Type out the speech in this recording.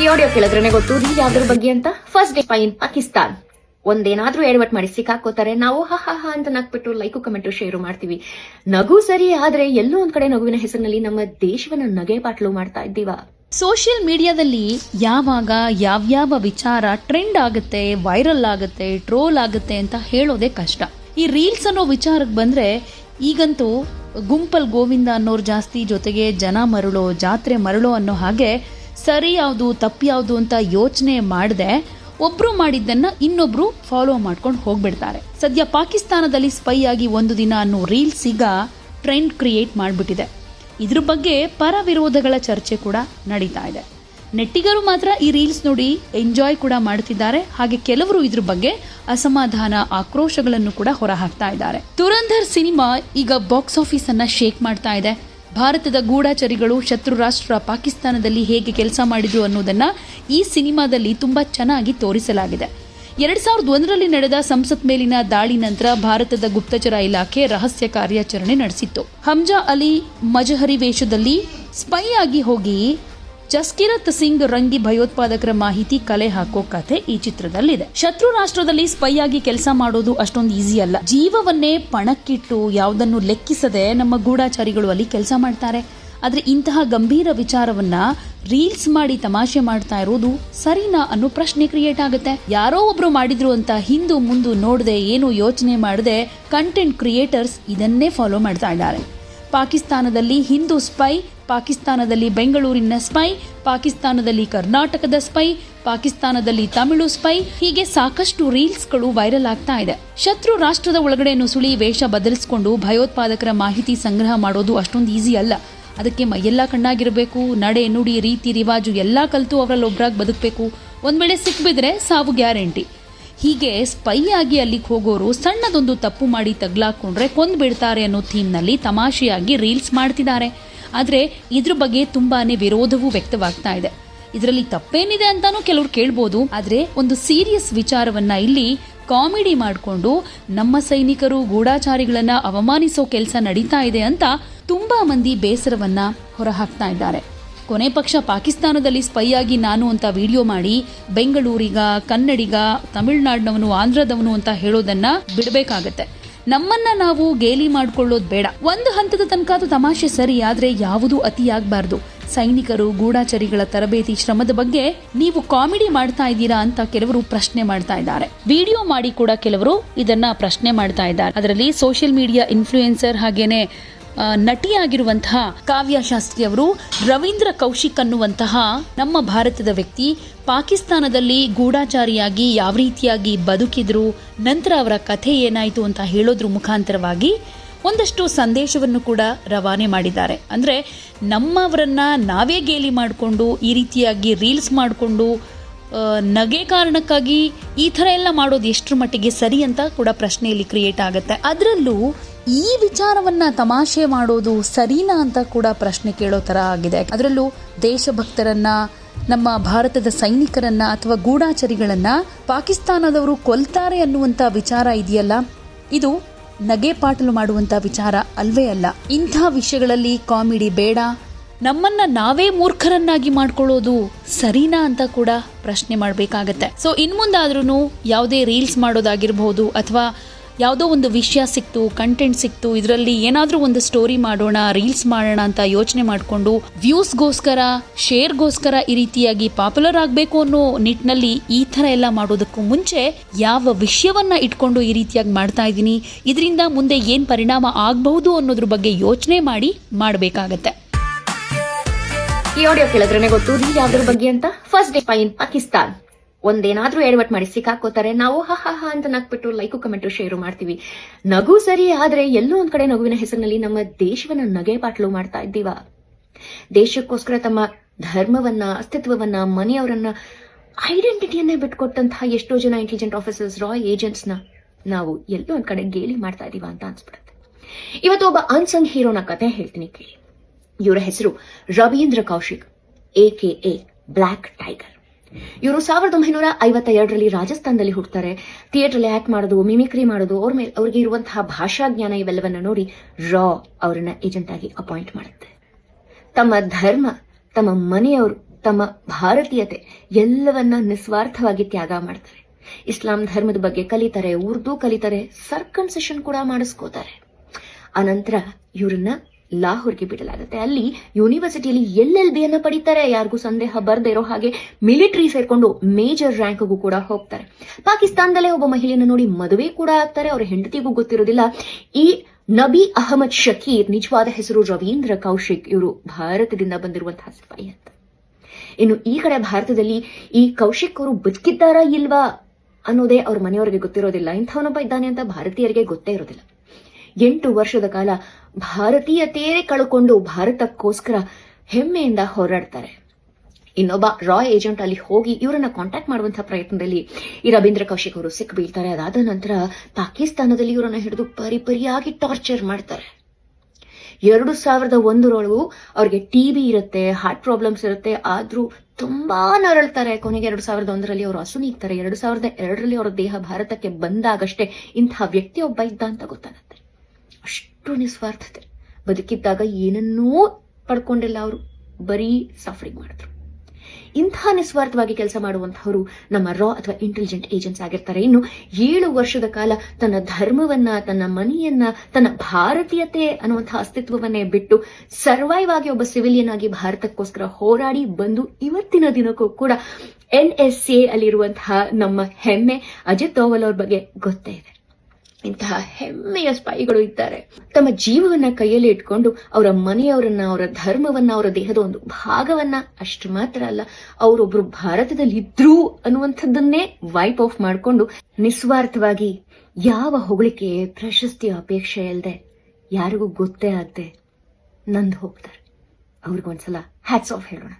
ಈ ಆಡಿಯೋ ಕೇಳಿದ್ರೆ ಗೊತ್ತು ಯಾವ್ದ್ರ ಬಗ್ಗೆ ಅಂತ? ಫಸ್ಟ್ ಡೇ ಪೈನ್ ಪಾಕಿಸ್ತಾನ್. ಒಂದೇನಾದ್ರೂ ಎಡವಟ್ ಮಾಡಿ ಸಿಕ್ಕಾಕೋತಾರೆ, ನಾವು ಹ ಹ ಹ ಅಂತ ನಾಕ್ಬಿಟ್ಟು ಲೈಕು ಕಮೆಂಟು ಶೇರು ಮಾಡ್ತೀವಿ. ನಗು ಸರಿ ಆದ್ರೆ ಎಲ್ಲೋ ಒಂದ್ ಕಡೆ ನಗುವಿನ ಹೆಸರಿನಲ್ಲಿ ನಮ್ಮ ದೇಶವನ್ನ ನಗೆ ಪಾಟ್ಲು ಮಾಡ್ತಾ ಇದ್ದೀವ. ಸೋಷಿಯಲ್ ಮೀಡಿಯಾದಲ್ಲಿ ಯಾವಾಗ ಯಾವ್ಯಾವ ವಿಚಾರ ಟ್ರೆಂಡ್ ಆಗುತ್ತೆ ವೈರಲ್ ಆಗುತ್ತೆ ಟ್ರೋಲ್ ಆಗುತ್ತೆ ಅಂತ ಹೇಳೋದೇ ಕಷ್ಟ. ಈ ರೀಲ್ಸ್ ಅನ್ನೋ ವಿಚಾರಕ್ಕೆ ಬಂದ್ರೆ ಈಗಂತೂ ಗುಂಪಲ್ ಗೋವಿಂದ ಅನ್ನೋರು ಜಾಸ್ತಿ ಜೊತೆಗೆ ಜನ ಮರಳೋ, ಜಾತ್ರೆ ಮರಳೋ ಅನ್ನೋ ಹಾಗೆ ಸರಿ ಯಾವುದು, ತಪ್ಪು ಯಾವುದು ಅಂತ ಯೋಚನೆ ಮಾಡದೆ ಒಬ್ಬರು ಮಾಡಿದ್ದನ್ನು ಇನ್ನೊಬ್ಬರು ಫಾಲೋ ಮಾಡ್ಕೊಂಡು ಹೋಗ್ಬಿಡ್ತಾರೆ. ಸದ್ಯ ಪಾಕಿಸ್ತಾನದಲ್ಲಿ ಸ್ಪೈ ಆಗಿ ಒಂದು ದಿನ ಅನ್ನೋ ರೀಲ್ಸ್ ಈಗ ಟ್ರೆಂಡ್ ಕ್ರಿಯೇಟ್ ಮಾಡಿಬಿಟ್ಟಿದೆ. ಇದ್ರ ಬಗ್ಗೆ ಪರ ವಿರೋಧಗಳ ಚರ್ಚೆ ಕೂಡ ನಡೀತಾ ಇದೆ. ನೆಟ್ಟಿಗರು ಮಾತ್ರ ಈ ರೀಲ್ಸ್ ನೋಡಿ ಎಂಜಾಯ್ ಕೂಡ ಮಾಡ್ತಿದ್ದಾರೆ. ಹಾಗೆ ಕೆಲವರು ಇದ್ರ ಬಗ್ಗೆ ಅಸಮಾಧಾನ ಆಕ್ರೋಶಗಳನ್ನು ಕೂಡ ಹೊರಹಾಕ್ತಾ ಇದ್ದಾರೆ. ತುರಂಧರ್ ಸಿನಿಮಾ ಈಗ ಬಾಕ್ಸ್ ಆಫೀಸನ್ನು ಶೇಕ್ ಮಾಡ್ತಾ ಇದೆ. ಭಾರತದ ಗೂಢಾಚರಿಗಳು ಶತ್ರು ರಾಷ್ಟ್ರ ಪಾಕಿಸ್ತಾನದಲ್ಲಿ ಹೇಗೆ ಕೆಲಸ ಮಾಡಿದ್ರು ಅನ್ನೋದನ್ನ ಈ ಸಿನಿಮಾದಲ್ಲಿ ತುಂಬಾ ಚೆನ್ನಾಗಿ ತೋರಿಸಲಾಗಿದೆ. ಎರಡ್ ಸಾವಿರದ ಒಂದರಲ್ಲಿ ನಡೆದ ಸಂಸತ್ ಮೇಲಿನ ದಾಳಿ ನಂತರ ಭಾರತದ ಗುಪ್ತಚರ ಇಲಾಖೆ ರಹಸ್ಯ ಕಾರ್ಯಾಚರಣೆ ನಡೆಸಿತ್ತು. ಹಮ್ಜಾ ಅಲಿ ಮಜಹರಿ ವೇಷದಲ್ಲಿ ಸ್ಪೈ ಆಗಿ ಹೋಗಿ ಜಸ್ಕಿರತ್ ಸಿಂಗ್ ರಂಗಿ ಭಯೋತ್ಪಾದಕರ ಮಾಹಿತಿ ಕಲೆ ಹಾಕೋ ಕಥೆ ಈ ಚಿತ್ರದಲ್ಲಿದೆ. ಶತ್ರು ರಾಷ್ಟ್ರದಲ್ಲಿ ಸ್ಪೈ ಆಗಿ ಕೆಲಸ ಮಾಡೋದು ಅಷ್ಟೊಂದು ಈಸಿ ಅಲ್ಲ. ಜೀವವನ್ನೇ ಪಣಕ್ಕಿಟ್ಟು ಯಾವುದನ್ನು ಲೆಕ್ಕಿಸದೆ ನಮ್ಮ ಗೂಢಾಚಾರಿಗಳು ಅಲ್ಲಿ ಕೆಲಸ ಮಾಡ್ತಾರೆ. ಆದ್ರೆ ಇಂತಹ ಗಂಭೀರ ವಿಚಾರವನ್ನ ರೀಲ್ಸ್ ಮಾಡಿ ತಮಾಷೆ ಮಾಡ್ತಾ ಇರೋದು ಸರಿನಾ ಅನ್ನೋ ಪ್ರಶ್ನೆ ಕ್ರಿಯೇಟ್ ಆಗುತ್ತೆ. ಯಾರೋ ಒಬ್ರು ಮಾಡಿದ್ರು ಅಂತ ಹಿಂದೂ ಮುಂದು ನೋಡದೆ ಏನು ಯೋಚನೆ ಮಾಡದೆ ಕಂಟೆಂಟ್ ಕ್ರಿಯೇಟರ್ಸ್ ಇದನ್ನೇ ಫಾಲೋ ಮಾಡ್ತಾ ಇದ್ದಾರೆ. ಪಾಕಿಸ್ತಾನದಲ್ಲಿ ಹಿಂದೂ ಸ್ಪೈ ಪಾಕಿಸ್ತಾನದಲ್ಲಿ ಬೆಂಗಳೂರಿನ ಸ್ಪೈ, ಪಾಕಿಸ್ತಾನದಲ್ಲಿ ಕರ್ನಾಟಕದ ಸ್ಪೈ, ಪಾಕಿಸ್ತಾನದಲ್ಲಿ ತಮಿಳು ಸ್ಪೈ, ಹೀಗೆ ಸಾಕಷ್ಟು ರೀಲ್ಸ್ಗಳು ವೈರಲ್ ಆಗ್ತಾ ಇದೆ. ಶತ್ರು ರಾಷ್ಟ್ರದ ಒಳಗಡೆ ನುಸುಳಿ ವೇಷ ಬದಲಿಸಿಕೊಂಡು ಭಯೋತ್ಪಾದಕರ ಮಾಹಿತಿ ಸಂಗ್ರಹ ಮಾಡೋದು ಅಷ್ಟೊಂದು ಈಸಿ ಅಲ್ಲ. ಅದಕ್ಕೆ ಮೈಯೆಲ್ಲ ಕಣ್ಣಾಗಿರಬೇಕು, ನಡೆ, ನುಡಿ, ರೀತಿ, ರಿವಾಜು ಎಲ್ಲ ಕಲಿತು ಅವರಲ್ಲಿ ಒಬ್ಬರಾಗಿ ಬದುಕಬೇಕು. ಒಂದ್ ವೇಳೆ ಸಿಕ್ಬಿದ್ರೆ ಸಾವು ಗ್ಯಾರಂಟಿ. ಹೀಗೆ ಸ್ಪೈ ಆಗಿ ಅಲ್ಲಿಗೆ ಹೋಗೋರು ಸಣ್ಣದೊಂದು ತಪ್ಪು ಮಾಡಿ ತಗ್ಲಾಕೊಂಡ್ರೆ ಕೊಂದ್ ಬಿಡ್ತಾರೆ ಅನ್ನೋ ಥೀಮ್ನಲ್ಲಿ ತಮಾಷೆಯಾಗಿ ರೀಲ್ಸ್ ಮಾಡ್ತಿದ್ದಾರೆ. ಆದರೆ ಇದ್ರ ಬಗ್ಗೆ ತುಂಬಾನೇ ವಿರೋಧವೂ ವ್ಯಕ್ತವಾಗ್ತಾ ಇದೆ. ಇದರಲ್ಲಿ ತಪ್ಪೇನಿದೆ ಅಂತಾನೂ ಕೆಲವರು ಕೇಳ್ಬೋದು. ಆದರೆ ಒಂದು ಸೀರಿಯಸ್ ವಿಚಾರವನ್ನ ಇಲ್ಲಿ ಕಾಮಿಡಿ ಮಾಡಿಕೊಂಡು ನಮ್ಮ ಸೈನಿಕರು ಗೂಢಾಚಾರಿಗಳನ್ನ ಅವಮಾನಿಸೋ ಕೆಲಸ ನಡೀತಾ ಇದೆ ಅಂತ ತುಂಬಾ ಮಂದಿ ಬೇಸರವನ್ನ ಹೊರಹಾಕ್ತಾ ಇದ್ದಾರೆ. ಕೊನೆ ಪಕ್ಷ ಪಾಕಿಸ್ತಾನದಲ್ಲಿ ಸ್ಪೈ ಆಗಿ ನಾನು ಅಂತ ವಿಡಿಯೋ ಮಾಡಿ ಬೆಂಗಳೂರಿಗ, ಕನ್ನಡಿಗ, ತಮಿಳುನಾಡಿನವನು, ಆಂಧ್ರದವನು ಅಂತ ಹೇಳೋದನ್ನ ಬಿಡಬೇಕಾಗತ್ತೆ. ನಮ್ಮನ್ನ ನಾವು ಗೇಲಿ ಮಾಡ್ಕೊಳ್ಳೋದು ಬೇಡ. ಒಂದು ಹಂತದ ತನಕ ಅದು ತಮಾಷೆ ಸರಿ, ಆದ್ರೆ ಯಾವುದೂ ಅತಿಯಾಗಬಾರ್ದು. ಸೈನಿಕರು, ಗೂಢಾಚರಿಗಳ ತರಬೇತಿ ಶ್ರಮದ ಬಗ್ಗೆ ನೀವು ಕಾಮಿಡಿ ಮಾಡ್ತಾ ಇದ್ದೀರಾ ಅಂತ ಕೆಲವರು ಪ್ರಶ್ನೆ ಮಾಡ್ತಾ ಇದ್ದಾರೆ. ವಿಡಿಯೋ ಮಾಡಿ ಕೂಡ ಕೆಲವರು ಇದನ್ನ ಪ್ರಶ್ನೆ ಮಾಡ್ತಾ ಇದ್ದಾರೆ. ಅದರಲ್ಲಿ ಸೋಷಿಯಲ್ ಮೀಡಿಯಾ ಇನ್ಫ್ಲೂಯೆನ್ಸರ್ ಹಾಗೇನೆ ನಟಿಯಾಗಿರುವಂತಹ ಕಾವ್ಯ ಶಾಸ್ತ್ರಿ ಅವರು ರವೀಂದ್ರ ಕೌಶಿಕ್ ಅನ್ನುವಂತಹ ನಮ್ಮ ಭಾರತದ ವ್ಯಕ್ತಿ. ಪಾಕಿಸ್ತಾನದಲ್ಲಿ ಗೂಢಾಚಾರಿಯಾಗಿ ಯಾವ ರೀತಿಯಾಗಿ ಬದುಕಿದ್ರು, ನಂತರ ಅವರ ಕಥೆ ಏನಾಯಿತು ಅಂತ ಹೇಳೋದ್ರ ಮುಖಾಂತರವಾಗಿ ಒಂದಷ್ಟು ಸಂದೇಶವನ್ನು ಕೂಡ ರವಾನೆ ಮಾಡಿದ್ದಾರೆ. ಅಂದರೆ ನಮ್ಮವರನ್ನ ನಾವೇ ಗೇಲಿ ಮಾಡಿಕೊಂಡು, ಈ ರೀತಿಯಾಗಿ ರೀಲ್ಸ್ ಮಾಡಿಕೊಂಡು ನಗೆ ಕಾರಣಕ್ಕಾಗಿ ಈ ಥರ ಎಲ್ಲ ಮಾಡೋದು ಎಷ್ಟರ ಮಟ್ಟಿಗೆ ಸರಿ ಅಂತ ಕೂಡ ಪ್ರಶ್ನೆಯಲ್ಲಿ ಕ್ರಿಯೇಟ್ ಆಗುತ್ತೆ. ಅದರಲ್ಲೂ ಈ ವಿಚಾರವನ್ನ ತಮಾಷೆ ಮಾಡೋದು ಸರಿನಾ ಅಂತ ಕೂಡ ಪ್ರಶ್ನೆ ಕೇಳೋ ತರ ಆಗಿದೆ. ಅದರಲ್ಲೂ ದೇಶಭಕ್ತರನ್ನ, ನಮ್ಮ ಭಾರತದ ಸೈನಿಕರನ್ನ ಅಥವಾ ಗೂಢಾಚರಿಗಳನ್ನ ಪಾಕಿಸ್ತಾನದವರು ಕೊಲ್ತಾರೆ ಅನ್ನುವಂತ ವಿಚಾರ ಇದೆಯಲ್ಲ? ಇದು ನಗೆ ಪಾಟಲು ಮಾಡುವಂತ ವಿಚಾರ ಅಲ್ವೇ ಅಲ್ಲ. ಇಂಥ ವಿಷಯಗಳಲ್ಲಿ ಕಾಮಿಡಿ ಬೇಡ. ನಮ್ಮನ್ನ ನಾವೇ ಮೂರ್ಖರನ್ನಾಗಿ ಮಾಡ್ಕೊಳ್ಳೋದು ಸರಿನಾ ಅಂತ ಕೂಡ ಪ್ರಶ್ನೆ ಮಾಡಬೇಕಾಗತ್ತೆ. ಸೊ ಇನ್ಮುಂದಾದ್ರೂ ಯಾವುದೇ ರೀಲ್ಸ್ ಮಾಡೋದಾಗಿರ್ಬೋದು ಅಥವಾ ಯಾವುದೋ ಒಂದು ವಿಷಯ ಸಿಕ್ತು ಕಂಟೆಂಟ್ ಸಿಕ್ತು, ಇದರಲ್ಲಿ ಏನಾದರೂ ಒಂದು ಸ್ಟೋರಿ ಮಾಡೋಣ ರೀಲ್ಸ್ ಮಾಡೋಣ ಅಂತ ಯೋಚನೆ ಮಾಡಿಕೊಂಡು ವ್ಯೂಸ್ಗೋಸ್ಕರ ಶೇರ್ಗೋಸ್ಕರ ಈ ರೀತಿಯಾಗಿ ಪಾಪ್ಯುಲರ್ ಆಗಬೇಕು ಅನ್ನೋ ನಿಟ್ಟಿನಲ್ಲಿ ಈ ಥರ ಎಲ್ಲ ಮಾಡೋದಕ್ಕೂ ಮುಂಚೆ ಯಾವ ವಿಷಯವನ್ನ ಇಟ್ಕೊಂಡು ಈ ರೀತಿಯಾಗಿ ಮಾಡ್ತಾ ಇದ್ದೀನಿ, ಇದರಿಂದ ಮುಂದೆ ಏನು ಪರಿಣಾಮ ಆಗಬಹುದು ಅನ್ನೋದ್ರ ಬಗ್ಗೆ ಯೋಚನೆ ಮಾಡಿ ಮಾಡಬೇಕಾಗತ್ತೆ. ಈ ಆಡಿಯೋ ಕೇಳಿದ್ರೆ ಗೊತ್ತು ಯಾವ್ದ್ರ ಬಗ್ಗೆ ಅಂತ? ಫಸ್ಟ್ ಡೇ ಪೈನ್ ಪಾಕಿಸ್ತಾನ್. ಒಂದೇನಾದ್ರೂ ಎಡವಟ್ ಮಾಡಿ ಸಿಕ್ಕಾಕೋತಾರೆ, ನಾವು ಹ ಹ ಅಂತ ನಕ್ಬಿಟ್ಟು ಲೈಕು ಕಮೆಂಟು ಶೇರು ಮಾಡ್ತೀವಿ. ನಗು ಸರಿ ಆದ್ರೆ ಎಲ್ಲೋ ಒಂದ್ ಕಡೆ ನಗುವಿನ ಹೆಸರಿನಲ್ಲಿ ನಮ್ಮ ದೇಶವನ್ನ ನಗೆ ಪಾಟ್ಲು ಮಾಡ್ತಾ ಇದ್ದೀವ. ದೇಶಕ್ಕೋಸ್ಕರ ತಮ್ಮ ಧರ್ಮವನ್ನ, ಅಸ್ತಿತ್ವವನ್ನ, ಮನೆಯವರನ್ನ ಐಡೆಂಟಿಟಿಯನ್ನೇ ಬಿಟ್ಕೊಟ್ಟಂತಹ ಎಷ್ಟೋ ಜನ ಇಂಟೆಲಿಜೆಂಟ್ ಆಫೀಸರ್ಸ್ ರಾಯ್ ಏಜೆಂಟ್ಸ್ನ ನಾವು ಎಲ್ಲೋ ಒಂದ್ ಕಡೆ ಗೇಲಿ ಮಾಡ್ತಾ ಇದೀವ ಅಂತ ಅನ್ಸ್ಬಿಡುತ್ತೆ. ಇವತ್ತು ಒಬ್ಬ ಅನ್ಸಂಗ್ ಹೀರೋನ ಕತೆ ಹೇಳ್ತೀನಿ ಕೇಳಿ. ಇವರ ಹೆಸರು Ravindra Kaushik A K A black tiger ಇವರು ಸಾವಿರದ ಒಂಬೈನೂರ ಐವತ್ತ ಎರಡರಲ್ಲಿ ರಾಜಸ್ಥಾನದಲ್ಲಿ ಹುಡ್ತಾರೆ ಥಿಯೇಟರ್ ಆಕ್ಟ್ ಮಾಡೋದು, ಮಿಮಿಕ್ರಿ ಮಾಡೋದು, ಅವ್ರ ಮೇಲೆ ಅವ್ರಿಗೆ ಇರುವಂತಹ ಭಾಷಾ ಜ್ಞಾನ ಇವೆಲ್ಲವನ್ನ ನೋಡಿ ರಾ ಅವರನ್ನ ಏಜೆಂಟ್ ಆಗಿ ಅಪಾಯಿಂಟ್ ಮಾಡುತ್ತೆ. ತಮ್ಮ ಧರ್ಮ, ತಮ್ಮ ಮನೆಯವರು, ತಮ್ಮ ಭಾರತೀಯತೆ ಎಲ್ಲವನ್ನ ನಿಸ್ವಾರ್ಥವಾಗಿ ತ್ಯಾಗ ಮಾಡ್ತಾರೆ. ಇಸ್ಲಾಂ ಧರ್ಮದ ಬಗ್ಗೆ ಕಲಿತಾರೆ, ಉರ್ದು ಕಲಿತಾರೆ ಸರ್ಕನ್ಸೆಷನ್ ಕೂಡ ಮಾಡಿಸ್ಕೋತಾರೆ. ಅನಂತರ ಇವ್ರನ್ನ ಲಾಹೋರ್ಗೆ ಬಿಡಲಾಗುತ್ತೆ. ಅಲ್ಲಿ ಯೂನಿವರ್ಸಿಟಿಯಲ್ಲಿ ಎಲ್ ಎಲ್ ಬಿಯನ್ನ ಪಡಿತಾರೆ. ಯಾರಿಗೂ ಸಂದೇಹ ಬರ್ದೇ ಇರೋ ಹಾಗೆ ಮಿಲಿಟರಿ ಸೇರ್ಕೊಂಡು ಮೇಜರ್ ರ್ಯಾಂಕ್ಗೂ ಕೂಡ ಹೋಗ್ತಾರೆ. ಪಾಕಿಸ್ತಾನದಲ್ಲೇ ಒಬ್ಬ ಮಹಿಳೆಯನ್ನು ನೋಡಿ ಮದುವೆ ಕೂಡ ಆಗ್ತಾರೆ. ಅವರ ಹೆಂಡತಿಗೂ ಗೊತ್ತಿರೋದಿಲ್ಲ. ಈ ನಬಿ ಅಹಮದ್ ಶಕೀರ್, ನಿಜವಾದ ಹೆಸರು ರವೀಂದ್ರ ಕೌಶಿಕ್, ಇವರು ಭಾರತದಿಂದ ಬಂದಿರುವಂತಹ ಸಿಪಾಯಿ ಅಂತ. ಇನ್ನು ಈ ಕಡೆ ಭಾರತದಲ್ಲಿ ಈ ಕೌಶಿಕ್ ಅವರು ಬದುಕಿದ್ದಾರಾ ಇಲ್ವಾ ಅನ್ನೋದೇ ಅವ್ರ ಮನೆಯವರಿಗೆ ಗೊತ್ತಿರೋದಿಲ್ಲ. ಇಂಥವನೊಬ್ಬ ಇದ್ದಾನೆ ಅಂತ ಭಾರತೀಯರಿಗೆ ಗೊತ್ತೇ ಇರೋದಿಲ್ಲ. ಎಂಟು ವರ್ಷದ ಕಾಲ ಭಾರತೀಯತೆಯೇ ಕಳ್ಕೊಂಡು ಭಾರತಕ್ಕೋಸ್ಕರ ಹೆಮ್ಮೆಯಿಂದ ಹೋರಾಡ್ತಾರೆ. ಇನ್ನೊಬ್ಬ ರಾಯ್ ಏಜೆಂಟ್ ಅಲ್ಲಿ ಹೋಗಿ ಇವರನ್ನ ಕಾಂಟ್ಯಾಕ್ಟ್ ಮಾಡುವಂತಹ ಪ್ರಯತ್ನದಲ್ಲಿ ಈ ರವೀಂದ್ರ ಕೌಶಿಕ್ ಅವರು ಸಿಕ್ ಬೀಳ್ತಾರೆ. ಅದಾದ ನಂತರ ಪಾಕಿಸ್ತಾನದಲ್ಲಿ ಇವರನ್ನ ಹಿಡಿದು ಪರಿಪರಿಯಾಗಿ ಟಾರ್ಚರ್ ಮಾಡ್ತಾರೆ. ಎರಡು ಸಾವಿರದ ಒಂದರೊಳಗೂ ಅವ್ರಿಗೆ ಟಿಬಿ ಇರುತ್ತೆ ಹಾರ್ಟ್ ಪ್ರಾಬ್ಲಮ್ಸ್ ಇರುತ್ತೆ. ಆದ್ರೂ ತುಂಬಾ ನರಳ್ತಾರೆ. ಕೊನೆಗೆ ಎರಡು ಸಾವಿರದ ಒಂದರಲ್ಲಿ ಅವರು ಅಸುನೀಗ್ತಾರೆ ಎರಡು ಸಾವಿರದ ಎರಡರಲ್ಲಿ ಅವರ ದೇಹ ಭಾರತಕ್ಕೆ ಬಂದಾಗಷ್ಟೇ ಇಂತಹ ವ್ಯಕ್ತಿ ಒಬ್ಬ ಇದ್ದ ಅಂತ ಗೊತ್ತಾಗುತ್ತೆ. ಅಷ್ಟು ನಿಸ್ವಾರ್ಥತೆ. ಬದುಕಿದ್ದಾಗ ಏನನ್ನೂ ಪಡ್ಕೊಂಡಿಲ್ಲ ಅವರು. ಬರೀ ಸಫರಿಂಗ್ ಮಾಡಿದ್ರು. ಇಂಥ ನಿಸ್ವಾರ್ಥವಾಗಿ ಕೆಲಸ ಮಾಡುವಂತಹವರು ನಮ್ಮ ರಾ ಅಥವಾ ಇಂಟೆಲಿಜೆಂಟ್ ಏಜೆಂಟ್ಸ್ ಆಗಿರ್ತಾರೆ. ಇನ್ನು ಏಳು ವರ್ಷದ ಕಾಲ ತನ್ನ ಧರ್ಮವನ್ನ, ತನ್ನ ಮನೆಯನ್ನ, ತನ್ನ ಭಾರತೀಯತೆ ಅನ್ನುವಂತಹ ಅಸ್ತಿತ್ವವನ್ನೇ ಬಿಟ್ಟು ಸರ್ವೈವ್ ಆಗಿ ಒಬ್ಬ ಸಿವಿಲಿಯನ್ ಆಗಿ ಭಾರತಕ್ಕೋಸ್ಕರ ಹೋರಾಡಿ ಬಂದು ಇವತ್ತಿನ ದಿನಕ್ಕೂ ಕೂಡ ಎನ್ ಎಸ್ ಎ ಅಲ್ಲಿರುವಂತಹ ನಮ್ಮ ಹೆಮ್ಮೆ ಅಜಿತ್ ದೋವಲ್ ಅವ್ರ ಬಗ್ಗೆ ಗೊತ್ತೇ ಇದೆ. ಇಂತಹ ಹೆಮ್ಮೆಯ ಸ್ಪಾಯಿಗಳು ಇದ್ದಾರೆ. ತಮ್ಮ ಜೀವವನ್ನ ಕೈಯಲ್ಲಿ ಇಟ್ಕೊಂಡು ಅವರ ಮನೆಯವರನ್ನ, ಅವರ ಧರ್ಮವನ್ನ, ಅವರ ದೇಹದ ಒಂದು ಭಾಗವನ್ನ ಅಷ್ಟು ಮಾತ್ರ ಅಲ್ಲ, ಅವರೊಬ್ರು ಭಾರತದಲ್ಲಿ ಇದ್ರು ಅನ್ನುವಂಥದ್ದನ್ನೇ ವೈಪ್ ಆಫ್ ಮಾಡಿಕೊಂಡು ನಿಸ್ವಾರ್ಥವಾಗಿ ಯಾವ ಹೊಗಳಿಕೆ, ಪ್ರಶಸ್ತಿ ಅಪೇಕ್ಷೆ ಇಲ್ಲದೆ ಯಾರಿಗೂ ಗೊತ್ತೇ ಆಗದೆ ನಂದು ಹೋಗ್ತಾರೆ. ಅವ್ರಿಗೊಂದ್ಸಲ ಹ್ಯಾಟ್ಸ್ ಆಫ್ ಹೇಳೋಣ.